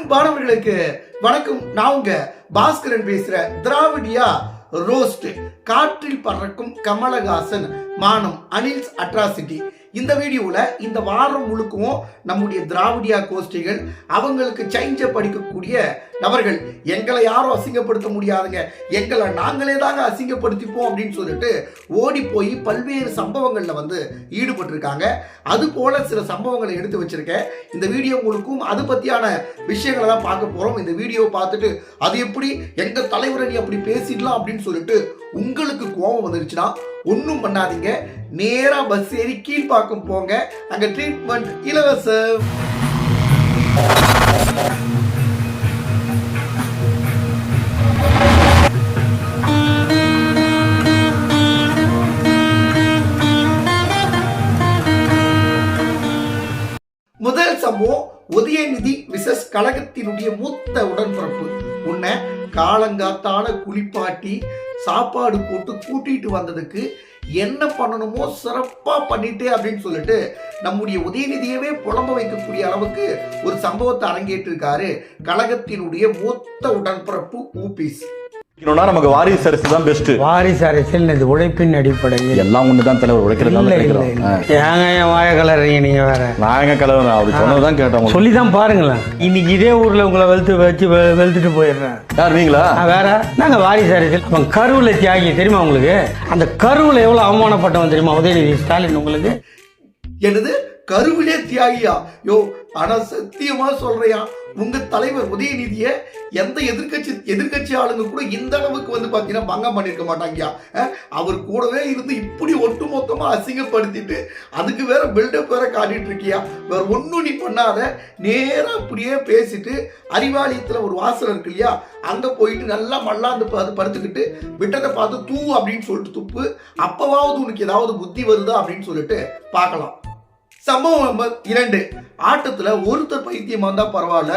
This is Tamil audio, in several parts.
அன்பானவர்களுக்கு வணக்கம். நான் உங்க பாஸ்கரன் பேசுற திராவிடியா ரோஸ்ட். காற்றில் பறக்கும் கமலஹாசன் மானம் அனில்ஸ் அட்ராசிட்டி. இந்த வீடியோவில் இந்த வாரம் முழுக்கவும் நம்முடைய திராவிடியா கோஷ்டிகள் அவங்களுக்கு சைஞ்ச படிக்கக்கூடிய நபர்கள் எங்களை யாரும் அசிங்கப்படுத்த முடியாதுங்க. எங்களை நாங்களே தாங்க அசிங்கப்படுத்திப்போம் அப்படின்னு சொல்லிட்டு ஓடி போய் பல்வேறு சம்பவங்களில் வந்து ஈடுபட்டிருக்காங்க. அது போல சில சம்பவங்களை எடுத்து வச்சிருக்கேன். இந்த வீடியோ முழுக்கும் அது பற்றியான விஷயங்களை தான் பார்க்க போகிறோம் இந்த வீடியோவை பார்த்துட்டு அது எப்படி எங்கள் தலைவரை நீ அப்படி பேசிடலாம் அப்படின்னு சொல்லிட்டு உங்களுக்கு கோபம் வந்துருச்சுன்னா ஒன்றும் பண்ணாதீங்க. நேராக பஸ் ஏறி கீழ்ப்பாக்கம் போங்க. அங்கே ட்ரீட்மெண்ட் இலவசம். முதல் சம்பவம் உதயநிதி விசஸ் கழகத்தினுடைய மூத்த உடன்பிறப்பு. உன்னை காலங்காத்தால குளிப்பாட்டி சாப்பாடு போட்டு கூட்டிட்டு வந்ததுக்கு என்ன பண்ணணுமோ சிறப்பாக பண்ணிட்டே அப்படின்னு சொல்லிட்டு நம்முடைய உதயநிதியவே புலம்ப வைக்கக்கூடிய அளவுக்கு ஒரு சம்பவத்தை அரங்கேற்றிருக்காரு கழகத்தினுடைய மூத்த உடன்பிறப்பு ஊபிஸ் நமக்கு வாரிசு அரசு தான் பெஸ்ட் வாரிசு அரசியல் இது உழைப்பின் அடிப்படையில். எல்லாம் தலைவர் உழைக்கிறது இல்ல தான் கிடைக்கிறோம் இல்ல. ஏங்க என் வாய கலறீங்க நீங்க வேற? நான் எங்க கலவரம் அப்படி சொன்னதுதான் கேட்டேன் உங்களுக்கு. சொல்லி தான் பாருங்களேன். இன்னைக்கு இதே ஊர்ல உங்களை வெளுத்து வச்சு வெளுத்துட்டு போயிடுறேன். யார் நீங்களா? வேற. நாங்க வாரிசு அரசியல். அவன் கருவுல தியாகி தெரியுமா உங்களுக்கு? அந்த கருவுல எவ்வளவு அவமானப்பட்டவன் தெரியுமா? உதயநிதி ஸ்டாலின் உங்களுக்கு? எனது கருவிலே தியாகியா? யோ ஆனா சத்தியமா சொல்றியா? உங்க தலைவர் உதயநிதிய எந்த எதிர்க்கட்சி எதிர்க்கட்சி ஆளுங்க கூட இந்த அளவுக்கு வந்து பாத்தீங்கன்னா பங்கம் பண்ணிருக்க மாட்டாங்கயா அவர் கூடவே இருந்து இப்படி ஒட்டு மொத்தமாக அசிங்கப்படுத்திட்டு அதுக்கு வேற பில்டப் வேற காட்டிட்டு இருக்கியா வேற ஒன்றும் நீ பண்ணாத. நேராக அப்படியே பேசிட்டு அறிவாலயத்துல ஒரு வாசல் இருக்கு இல்லையா அங்க போயிட்டு நல்லா மல்லாந்து அது படுத்துக்கிட்டு விட்டதை பார்த்து தூ அப்படின்னு சொல்லிட்டு துப்பு. அப்பவாவது உனக்கு ஏதாவது புத்தி வருதா அப்படின்னு சொல்லிட்டு பார்க்கலாம். சம்பவம் நம்பர் இரண்டு. ஆட்டத்துல ஒருத்தர் பைத்தியமா இருந்தா பரவாயில்ல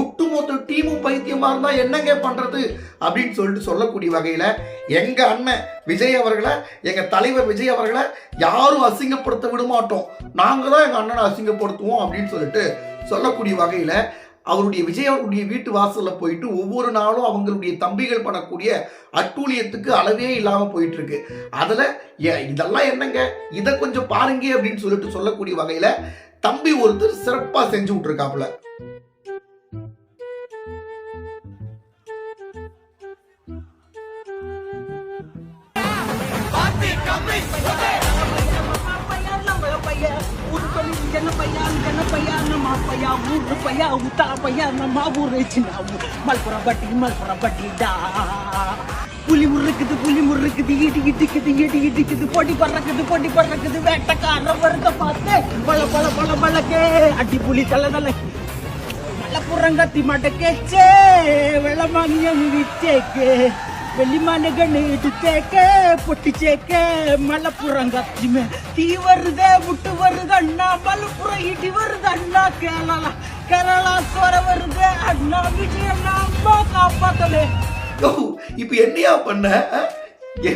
ஒட்டுமொத்த டீமும் பைத்தியமா இருந்தா என்னங்க பண்றது அப்படின்னு சொல்லிட்டு சொல்லக்கூடிய வகையில எங்க அண்ணன் விஜய் அவர்களை எங்க தலைவர் விஜய் அவர்களை யாரும் அசிங்கப்படுத்த விட மாட்டோம். நாங்க தான் எங்க அண்ணனை அசிங்கப்படுத்துவோம் அப்படின்னு சொல்லிட்டு சொல்லக்கூடிய வகையில அவருடைய விஜய் அவருடைய வீட்டு வாசலில் போயிட்டு ஒவ்வொரு நாளும் அவங்களுடைய தம்பிகள் பண்ணக்கூடிய அட்டூழியத்துக்கு அளவே இல்லாமல் போயிட்டு இருக்கு அதில் ஏ- இதெல்லாம் என்னங்க? இதை கொஞ்சம் பாருங்க அப்படின்னு சொல்லிட்டு சொல்லக்கூடிய வகையில தம்பி ஒருத்தர் சிறப்பா செஞ்சு விட்டுருக்காப்புல புலி முறுக்குது புலி முறுக்குது இடி இடிக்குது இடி இடிக்குது பொடி பறக்குது பொடி பறக்குது வேட்டக்கார வருத பார்த்து பல பல பல பழக்கே அடி புலி தலை தலை மலப்புறங்கத்தி மடக்கேச்சே வெள்ளமானியம் விச்சேக்கே வெள்ளிமானகன்னு இடுத்தேக்க பொட்டிச்சேக்க மலப்புறங்கத்தி மே தீ வருதே முட்டு வருது அண்ணா மலப்புறம் இடி வருது அண்ணா கேரளா கேரளா சொர வருது அண்ணா விஜய் அண்ணா அம்மா காப்பாத்தலே. ஓ இப்போ என்னையா பண்ண? ஏ,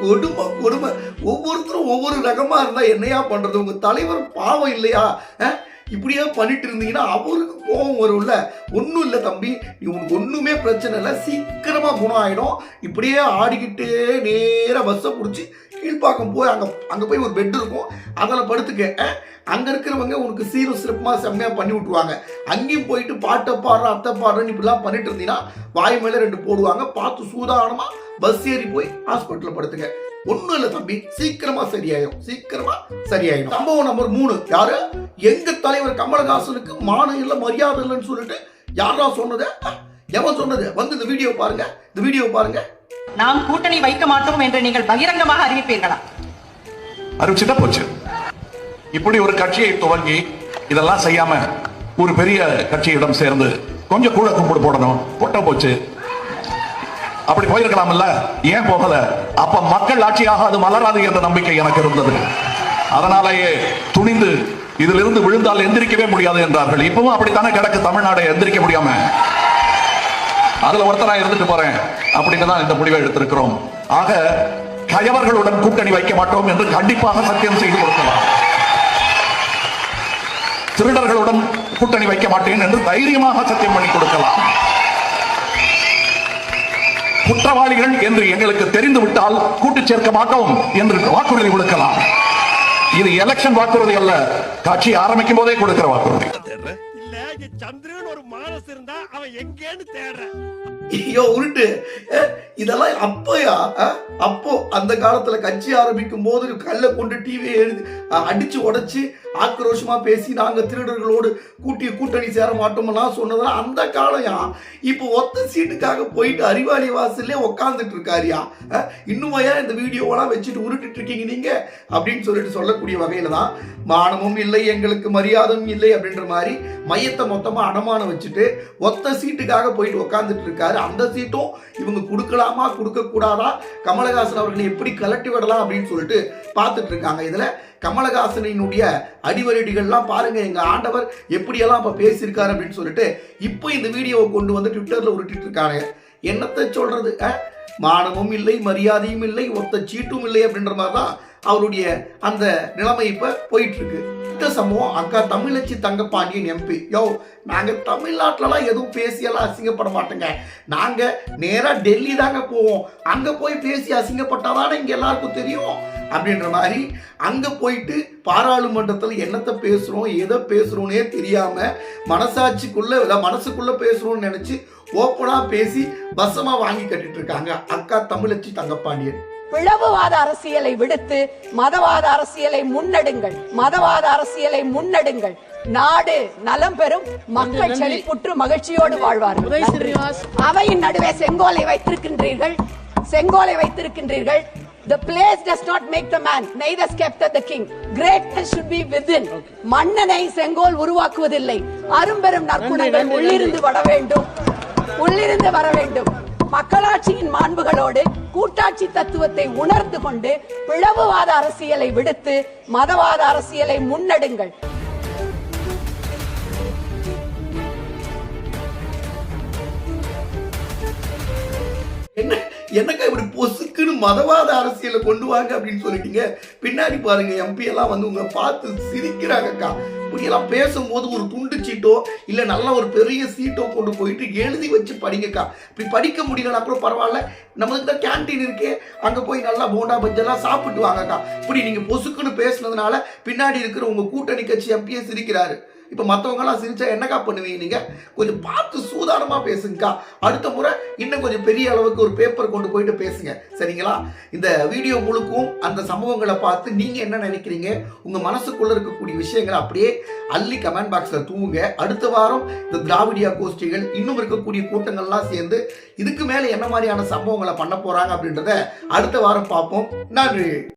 கொடுமை கொடுமை. ஒவ்வொருத்தரும் ஒவ்வொரு ரகமா இருந்தா என்னையா பண்றது? உங்க தலைவர் பாவம் இல்லையா? அஹ்? இப்படியே பண்ணிட்டு இருந்தீங்கன்னா அவருக்கு கோபம் வரும்ல. ஒன்றும் இல்லை தம்பி. நீ உனக்கு ஒன்றுமே பிரச்சனை இல்லை. சீக்கிரமாக குணம் ஆகிடும் இப்படியே ஆடிக்கிட்டே நேராக பஸ்ஸை பிடிச்சி கீழ்ப்பாக்கம் போய் அங்கே அங்கே போய் ஒரு பெட் இருக்கும். அதில் படுத்துக்க. அங்கே இருக்கிறவங்க உனக்கு சீரும் சிறப்புமாக செம்மையாக பண்ணி விட்டுருவாங்க. அங்கேயும் போயிட்டு பாட்டை பாடுற அத்தை பாடுறன்னு இப்படிலாம் பண்ணிட்டு இருந்தீங்கன்னா வாய் மேலே ரெண்டு போடுவாங்க. பார்த்து சூதானமாக பஸ் ஏறி போய் ஹாஸ்பிட்டலில் படுத்துங்க ஒன்றும் இல்லை தம்பி. சீக்கிரமாக சரியாயிடும் சீக்கிரமாக சரியாயிடும். சம்பவம் நம்பர் மூணு. யாரு? எங்க தலைவர் கமலஹாசனுக்கு மானம் இல்ல மரியாதை இல்லைன்னு சொல்லிட்டு யாரா சொன்னது எவன் சொன்னது? வந்து இந்த வீடியோ பாருங்க இந்த வீடியோ பாருங்க. நாம் கூட்டணி வைக்க மாட்டோம் என்று நீங்கள் பகிரங்கமாக அறிவிப்பீர்களா? அறிவிச்சுட்டா போச்சு. இப்படி ஒரு கட்சியை துவங்கி இதெல்லாம் செய்யாம ஒரு பெரிய கட்சியிடம் சேர்ந்து கொஞ்சம் கூட கும்பிடு போடணும். போட்ட போச்சு. அப்படி போயிருக்கலாம்ல? ஏன் போகல? அப்ப மக்கள் ஆட்சியாக அது மலராது என்ற நம்பிக்கை எனக்கு இருந்தது. அதனாலேயே துணிந்து இதிலிருந்து விழுந்தால் எந்திரிக்கவே முடியாது என்றார்கள். இப்பவும் அப்படித்தானே கிடக்கு? தமிழ்நாடு எந்திரிக்க முடியாம. அதுல ஒருத்தரா இருந்துட்டு போறேன். அப்படின்னு தான் இந்த முடிவை எடுத்திருக்கிறோம். ஆக கயவர்களுடன் கூட்டணி வைக்க மாட்டோம் என்று கண்டிப்பாக சத்தியம் செய்து கொடுக்கலாம். திருடர்களுடன் கூட்டணி வைக்க மாட்டேன் என்று தைரியமாக சத்தியம் பண்ணி கொடுக்கலாம். குற்றவாளிகள் என்று எங்களுக்கு தெரிந்து விட்டால் கூட்டு சேர்க்க மாட்டோம் என்று வாக்குறுதி கொடுக்கலாம். இது எலெக்ஷன் வாக்குறுதி அல்ல. கட்சி ஆரம்பிக்கும் போதே கொடுக்கிற வாக்குறுதி. சந்திரன் ஒரு மானஸ் இருந்தா அவன் எங்கேன்னு தேடுறேன் ஐயோ உருட்டு. இதெல்லாம் அப்போயா? அப்போ அந்த காலத்துல கட்சி ஆரம்பிக்கும் போது கல்லை கொண்டு டிவியை எழுதி அடிச்சு உடைச்சு ஆக்ரோஷமா பேசி நாங்க திருடர்களோடு கூட்டி கூட்டணி சேர மாட்டோம்லாம் சொன்னதெல்லாம் அந்த காலம்யா இப்போ ஒத்த சீட்டுக்காக போயிட்டு அறிவாளி வாசல்லே உக்காந்துட்டு இருக்காருயா? இன்னுமையா இந்த வீடியோவெல்லாம் வச்சுட்டு உருட்டுட்டு இருக்கீங்க நீங்க? அப்படின்னு சொல்லிட்டு சொல்லக்கூடிய வகையில தான் மானமும் இல்லை எங்களுக்கு மரியாதையும் இல்லை அப்படின்ற மாதிரி மையத்தை மொத்தமா அடமானம் வச்சுட்டு ஒத்த சீட்டுக்காக போயிட்டு உக்காந்துட்டு இருக்காரு அந்த சீட்டும் இவங்க கொடுக்கலாமா கொடுக்க கூடாதா கமலஹாசன் அவர்களை எப்படி கலட்டி விடலாம் அப்படின்னு சொல்லிட்டு பார்த்துட்டு இருக்காங்க. இதுல கமலஹாசனினுடைய அடிவரடிகள்லாம் பாருங்க எங்க ஆண்டவர் எப்படியெல்லாம் இப்ப பேசியிருக்காரு அப்படின்னு சொல்லிட்டு இப்போ இந்த வீடியோவை கொண்டு வந்து ட்விட்டர்ல உருட்டிட்டு இருக்காங்க என்னத்தை சொல்றது மானமும் இல்லை மரியாதையும் இல்லை ஒத்த சீட்டும் இல்லை அப்படின்ற மாதிரி தான் அவருடைய அந்த நிலைமை இப்போ போயிட்டு இருக்கு இந்த சம்பவம் அக்கா தமிழச்சி தங்கப்பாண்டியன் எம்பி யோ நாங்கள் தமிழ்நாட்டிலலாம் எதுவும் பேசியெல்லாம் அசிங்கப்பட மாட்டோங்க. நாங்கள் நேராக டெல்லி தாங்க போவோம். அங்கே போய் பேசி அசிங்கப்பட்டாதானே இங்கே எல்லாருக்கும் தெரியும்? அப்படின்ற மாதிரி அங்கே போயிட்டு பாராளுமன்றத்தில் என்னத்தை பேசுகிறோம் எதை பேசுகிறோன்னே தெரியாமல் மனசாட்சிக்குள்ளே இல்லை மனசுக்குள்ளே பேசுகிறோன்னு நினச்சி ஓப்பனாக பேசி பசமாக வாங்கி கட்டிட்டு இருக்காங்க அக்கா தமிழச்சி தங்கப்பாண்டியன். பிளவுவாத அரசியலை விடுத்து மதவாத அரசியலை முன்னெடுங்கள். மதவாத அரசியலை முன்னெடுங்கள். நாடு நலம் பெறும். மக்கள் செழிப்புற்று மகிழ்ச்சியோடு வாழ்வார்கள். அவையின் நடுவே செங்கோலை வைத்திருக்கின்றீர்கள். செங்கோலை வைத்திருக்கின்றீர்கள். The place does not make the man, neither scepter the king. Greatness should be within. மன்னனை செங்கோல் உருவாக்குவதில்லை. அரும்பெரும் நற்குணங்கள் உள்ளிருந்து வர வேண்டும். உள்ளிருந்து வர வேண்டும். மக்களாட்சியின் மாண்புகளோடு கூட்டாட்சி தத்துவத்தை உணர்ந்து கொண்டு பிளவுவாத அரசியலை விடுத்து மதவாத அரசியலை முன்னெடுங்கள். என்ன என்னக்கா இப்படி பொசுக்குன்னு மதவாத அரசியலை கொண்டு வாங்க அப்படின்னு சொல்லிட்டீங்க? பின்னாடி பாருங்க எம்பி எல்லாம் வந்து உங்களை பார்த்து சிரிக்கிறாங்கக்கா. இப்படியெல்லாம் பேசும்போது ஒரு துண்டு சீட்டோ இல்லை நல்ல ஒரு பெரிய சீட்டோ கொண்டு போயிட்டு எழுதி வச்சு படிங்கக்கா. இப்படி படிக்க முடியலனா கூட பரவாயில்ல. நம்மளுக்கு தான் கேன்டீன் இருக்கே. அங்கே போய் நல்லா போண்டா பஞ்செல்லாம் சாப்பிட்டு வாங்கக்கா. இப்படி நீங்கள் பொசுக்குன்னு பேசுனதுனால பின்னாடி இருக்கிற உங்கள் கூட்டணி கட்சி எம்பிஎஸ் இருக்கிறாரு. இப்போ மற்றவங்களாம் சிரிச்சா என்னக்கா பண்ணுவீங்க நீங்கள் கொஞ்சம் பார்த்து சூதானமாக பேசுங்கக்கா. அடுத்த முறை இன்னும் கொஞ்சம் பெரிய அளவுக்கு ஒரு பேப்பர் கொண்டு போயிட்டு பேசுங்க. சரிங்களா? இந்த வீடியோ முழுக்கும் அந்த சம்பவங்களை பார்த்து நீங்கள் என்ன நினைக்கிறீங்க? உங்கள் மனசுக்குள்ளே இருக்கக்கூடிய விஷயங்களை அப்படியே அள்ளி கமெண்ட் பாக்ஸில் தூவுங்க. அடுத்த வாரம் இந்த திராவிடியா கோஷ்டிகள் இன்னும் இருக்கக்கூடிய கூட்டங்கள்லாம் சேர்ந்து இதுக்கு மேலே என்ன மாதிரியான சம்பவங்களை பண்ண போகிறாங்க அப்படின்றத அடுத்த வாரம் பார்ப்போம். நன்றி.